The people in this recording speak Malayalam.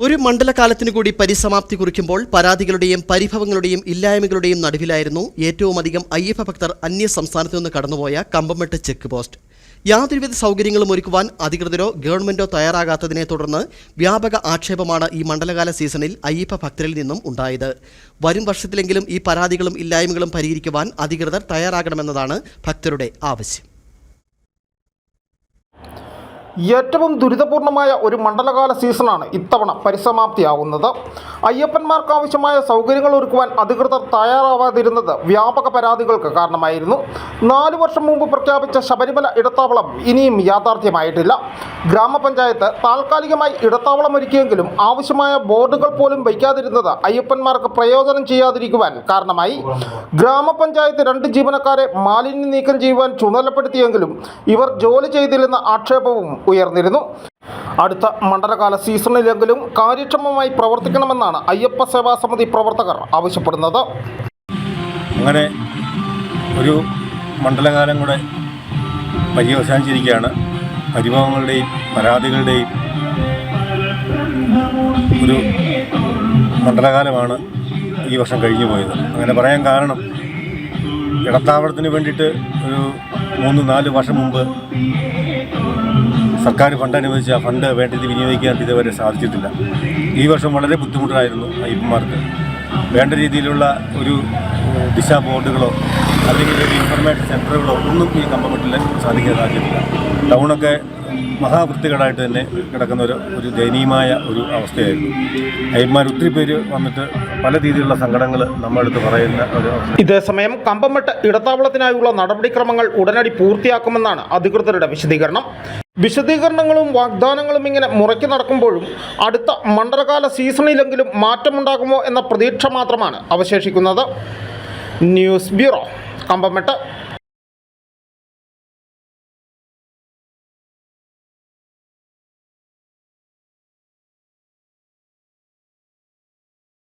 ഒരു മണ്ഡലകാലത്തിനു കൂടി പരിസമാപ്തി കുറിക്കുമ്പോൾ പരാതികളുടെയും പരിഭവങ്ങളുടെയും ഇല്ലായ്മകളുടെയും നടുവിലായിരുന്നു ഏറ്റവും അധികം അയ്യപ്പ ഭക്തർ അന്യ സംസ്ഥാനത്തു നിന്ന് കടന്നുപോയ കമ്പമെട്ട് ചെക്ക് പോസ്റ്റ്. യാതൊരുവിധ സൗകര്യങ്ങളും ഒരുക്കുവാൻ അധികൃതരോ ഗവൺമെന്റോ തയ്യാറാകാത്തതിനെ തുടർന്ന് വ്യാപക ആക്ഷേപമാണ് ഈ മണ്ഡലകാല സീസണിൽ അയ്യപ്പ ഭക്തരിൽ നിന്നും ഉണ്ടായത്. വരും വർഷത്തിലെങ്കിലും ഈ പരാതികളും ഇല്ലായ്മകളും പരിഹരിക്കുവാൻ അധികൃതർ തയ്യാറാകണമെന്നതാണ് ഭക്തരുടെ ആവശ്യം. ഏറ്റവും ദുരിതപൂർണമായ ഒരു മണ്ഡലകാല സീസണാണ് ഇത്തവണ പരിസമാപ്തിയാവുന്നത്. അയ്യപ്പന്മാർക്ക് ആവശ്യമായ സൗകര്യങ്ങൾ ഒരുക്കുവാൻ അധികൃതർ തയ്യാറാവാതിരുന്നത് വ്യാപക പരാതികൾക്ക് കാരണമായിരുന്നു. നാലു വർഷം മുമ്പ് പ്രഖ്യാപിച്ച ശബരിമല ഇടത്താവളം ഇനിയും യാഥാർത്ഥ്യമായിട്ടില്ല. ഗ്രാമപഞ്ചായത്ത് താൽക്കാലികമായി ഇടത്താവളം ഒരുക്കിയെങ്കിലും ആവശ്യമായ ബോർഡുകൾ പോലും വയ്ക്കാതിരുന്നത് അയ്യപ്പന്മാർക്ക് പ്രയോജനം ചെയ്യാതിരിക്കുവാൻ കാരണമായി. ഗ്രാമപഞ്ചായത്ത് രണ്ട് ജീവനക്കാരെ മാലിന്യം നീക്കം ചെയ്യുവാൻ ചുമതലപ്പെടുത്തിയെങ്കിലും ഇവർ ജോലി ചെയ്തില്ലെന്ന ആക്ഷേപവും ഉയർന്നിരുന്നു. അടുത്ത മണ്ഡലകാല സീസണിലെങ്കിലും കാര്യക്ഷമമായി പ്രവർത്തിക്കണമെന്നാണ് അയ്യപ്പ സേവാ സമിതി പ്രവർത്തകർ ആവശ്യപ്പെടുന്നത്. അങ്ങനെ ഒരു മണ്ഡലകാലം കൂടെ പര്യവസാനിച്ചിരിക്കുകയാണ്. പരിഭവങ്ങളുടെയും പരാതികളുടെയും ഒരു മണ്ഡലകാലമാണ് ഈ വർഷം കഴിഞ്ഞു പോയത്. അങ്ങനെ പറയാൻ കാരണം ഇടത്താവളത്തിന് വേണ്ടിയിട്ട് ഒരു മൂന്ന് നാല് വർഷം മുമ്പ് സർക്കാർ ഫണ്ട് അനുവദിച്ച ഫണ്ട് വേണ്ട രീതി വിനിയോഗിക്കാൻ ഇതുവരെ സാധിച്ചിട്ടില്ല. ഈ വർഷം വളരെ ബുദ്ധിമുട്ടായിരുന്നു അയ്യപ്പന്മാർക്ക് വേണ്ട രീതിയിലുള്ള ഒരു ദിശാ ബോർഡുകളോ അല്ലെങ്കിൽ ഒരു ഇൻഫർമേഷൻ സെന്ററുകളോ ഒന്നും ഈ കമ്പമട്ടിൽ സാധിക്കാൻ സാധിച്ചിട്ടില്ല. ടൗണൊക്കെ മഹാവൃത്തികേടായിട്ട് തന്നെ കിടക്കുന്ന ഒരു ഒരു ദയനീയമായ ഒരു അവസ്ഥയായിരുന്നു. അയ്യന്മാർ ഒത്തിരി പേര് വന്നിട്ട് പല രീതിയിലുള്ള സങ്കടങ്ങൾ നമ്മളെടുത്ത് പറയുന്ന ഒരു ഇതേസമയം കമ്പമെട്ട് ഇടത്താവളത്തിനായുള്ള നടപടിക്രമങ്ങൾ ഉടനടി പൂർത്തിയാക്കുമെന്നാണ് അധികൃതരുടെ വിശദീകരണം. വിശദീകരണങ്ങളും വാഗ്ദാനങ്ങളും ഇങ്ങനെ മുറയ്ക്ക് നടക്കുമ്പോഴും അടുത്ത മണ്ഡലകാല സീസണിലെങ്കിലും മാറ്റമുണ്ടാകുമോ എന്ന പ്രതീക്ഷ മാത്രമാണ് അവശേഷിക്കുന്നത്. News bureau Kambammettu